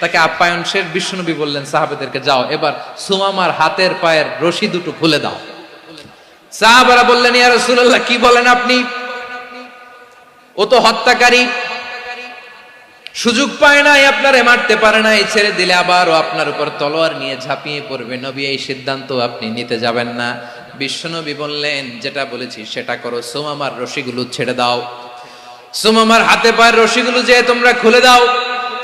তাকে আপ্যায়ন শেষ বিশ্বনবী বললেন, সাহাবেদেরকে যাও, এবার সুমামার হাতের পায়ের রশি দুটো খুলে দাও। সাহাবারা বললেন, ইয়া রাসূলুল্লাহ, কি বলেন আপনি? ও তো হত্যাকারী। সুযোগ পায় নাই, আপনারে মারতে পারে নাই, ছেড়ে দিলে আবারও আপনার উপর তলোয়ার নিয়ে ঝাঁপিয়ে পড়বে। নবী, এই সিদ্ধান্ত আপনি নিতে যাবেন না। বিশ্বনবী বললেন, যেটা বলেছি, সেটা করো। সোমামার রশিগুলো ছেড়ে দাও। সোমামার হাতে পায়ের রশিগুলো যে তোমরা খুলে দাও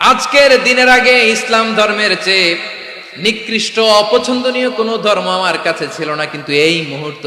আজকের দিনের আগে ইসলাম ধর্মের চেয়ে নিকৃষ্ট, অপছন্দনীয় কোনো ধর্ম আমার কাছে ছিল না, কিন্তু এই মুহূর্ত